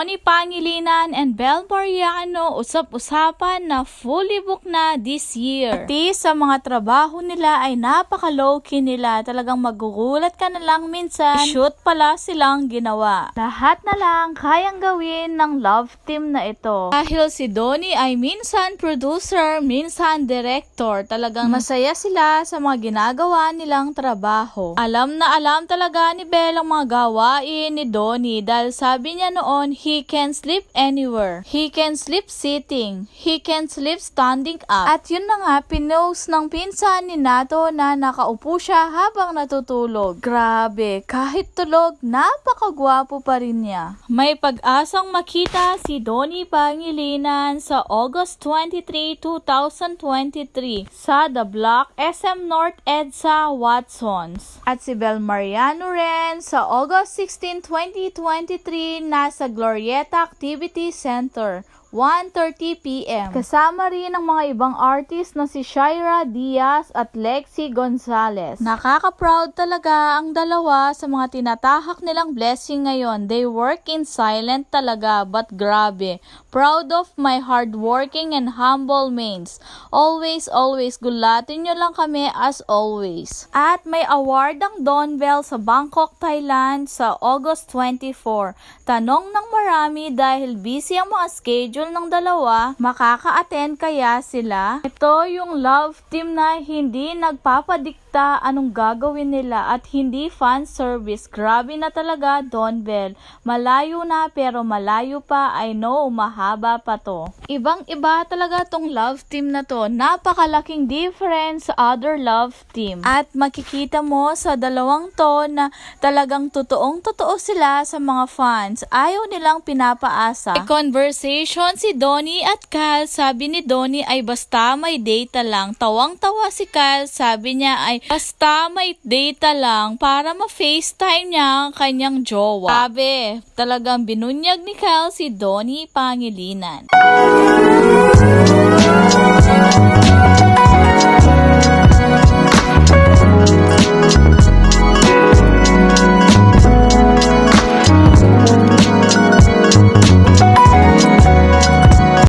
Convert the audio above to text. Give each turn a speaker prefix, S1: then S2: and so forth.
S1: Pangilinan and Bel Mariano usap-usapan na fully booked na this year. Pati sa mga trabaho nila ay napaka-low-key nila. Talagang magugulat ka na lang minsan. Shoot pala silang ginawa. Lahat na lang kayang gawin ng love team na ito. Dahil si Donnie ay minsan producer, minsan director. Talagang masaya sila sa mga ginagawa nilang trabaho. Alam na alam talaga ni Bel ang mga gawain ni Donnie dahil sabi niya noon, he can sleep anywhere. He can sleep sitting. He can sleep standing up. At yun na nga, pinost ng pinsan ni Nato na nakaupo siya habang natutulog. Grabe, kahit tulog, napakagwapo pa rin niya. May pag-asang makita si Donnie Pangilinan sa August 23, 2023 sa The Block SM North EDSA Watsons. At si Bel Mariano rin sa August 16, 2023 nasa Glorieta Activity Center. 1.30pm. Kasama rin ang mga ibang artist na si Shaira Diaz at Lexi Gonzalez. Nakaka-proud talaga ang dalawa sa mga tinatahak nilang blessing ngayon. They work in silent talaga but grabe. Proud of my hardworking and humble mains. Always, always, gulatin nyo lang kami as always. At may award ang Don Bell sa Bangkok, Thailand sa August 24. Tanong ng marami dahil busy ang mga schedule ng dalawa, makaka-attend kaya sila? Ito yung love team na hindi nagpapadikta anong gagawin nila at hindi fan service. Grabe na talaga, Don Bell. Malayo na pero malayo pa. I know, mahaba pa to. Ibang-iba talaga tong love team na to. Napakalaking difference sa other love team. At makikita mo sa dalawang to na talagang totoong-totoo sila sa mga fans. Ayaw nilang pinapaasa. May conversation si Donnie at Cal. Sabi ni Donnie ay basta may data lang. Tawang-tawa si Cal. Sabi niya ay bahay. Basta may data lang para ma-FaceTime niya ang kanyang jowa. Sabi, talagang binunyag ni Kyle si Donnie Pangilinan.